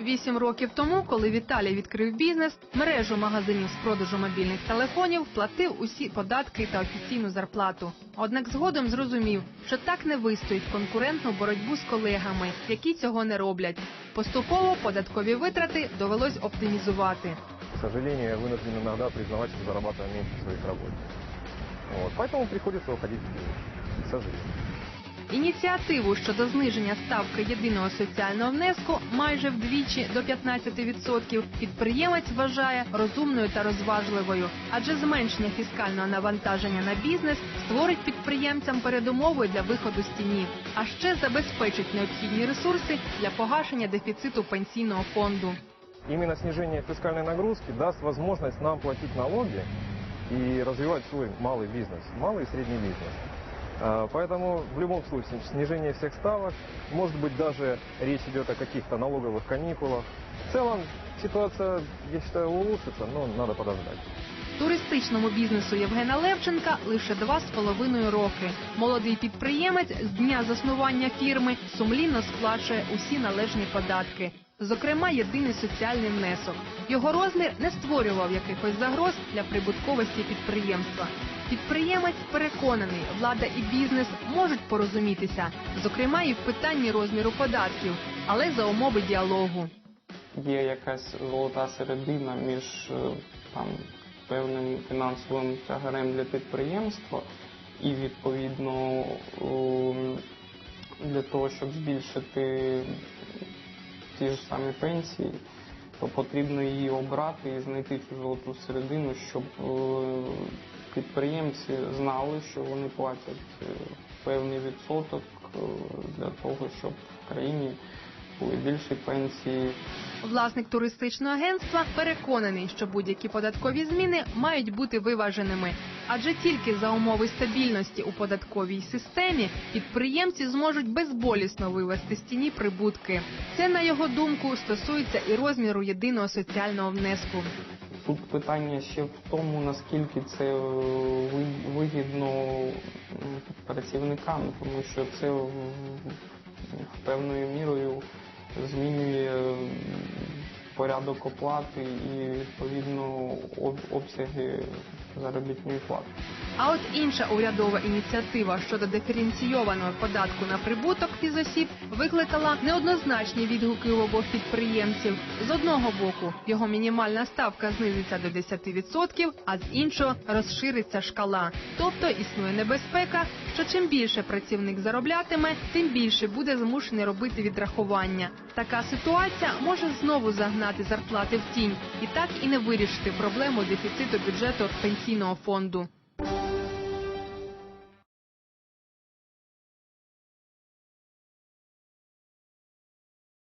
Вісім років тому, коли Віталій відкрив бізнес, мережу магазинів з продажу мобільних телефонів платив усі податки та офіційну зарплату. Однак згодом зрозумів, що так не вистоїть конкурентну боротьбу з колегами, які цього не роблять. Поступово податкові витрати довелось оптимізувати. К сожалению, я вынужден иногда признавать, что зарабатываю меньше своих работников. Вот. Поэтому приходится уходить в бизнес. К сожалению. Ініціативу щодо зниження ставки єдиного соціального внеску майже вдвічі до 15% підприємець вважає розумною та розважливою, адже зменшення фіскального навантаження на бізнес створить підприємцям передумови для виходу з тіні, а ще забезпечить необхідні ресурси для погашення дефіциту пенсійного фонду. Именно снижение фискальной нагрузки даст возможность нам платить налоги и развивать свой малый бизнес, малый и средний бизнес. А, Поэтому в любом случае снижение всех ставок, может быть даже речь идет о каких-то налоговых каникулах. В целом ситуация, я считаю, улучшится, но надо подождать. Туристичному бізнесу Євгена Левченка лише два з половиною роки. Молодий підприємець з дня заснування фірми сумлінно сплачує усі належні податки. Зокрема, єдиний соціальний внесок. Його розмір не створював якихось загроз для прибутковості підприємства. Підприємець переконаний, влада і бізнес можуть порозумітися, зокрема і в питанні розміру податків, але за умови діалогу. є якась золота середина між е, там певним фінансовим тягарем для підприємства і відповідно для того, щоб збільшити ті ж самі пенсії, то потрібно її обрати і знайти цю золоту середину, щоб е, підприємці знали, що вони платять е, певний відсоток е, для того, щоб в країні більші пенсії. Власник туристичного агентства переконаний, що будь-які податкові зміни мають бути виваженими, адже тільки за умови стабільності у податковій системі підприємці зможуть безболісно вивести з тіні прибутки. Це на його думку стосується і розміру єдиного соціального внеску. Тут питання ще в тому, наскільки це е, вигідно працівникам, тому що це певною мірою змінює порядок оплати і відповідно обсяги заробітної плати. А от інша урядова ініціатива щодо диференційованого податку на прибуток фізосіб викликала неоднозначні відгуки у обох підприємців. З одного боку, його мінімальна ставка знизиться до 10%, а з іншого розшириться шкала. Тобто існує небезпека, що чим більше працівник зароблятиме, тим більше буде змушений робити відрахування. Така ситуація може знову загнати зарплати в тінь і так і не вирішити проблему дефіциту бюджету пенсійного фонду.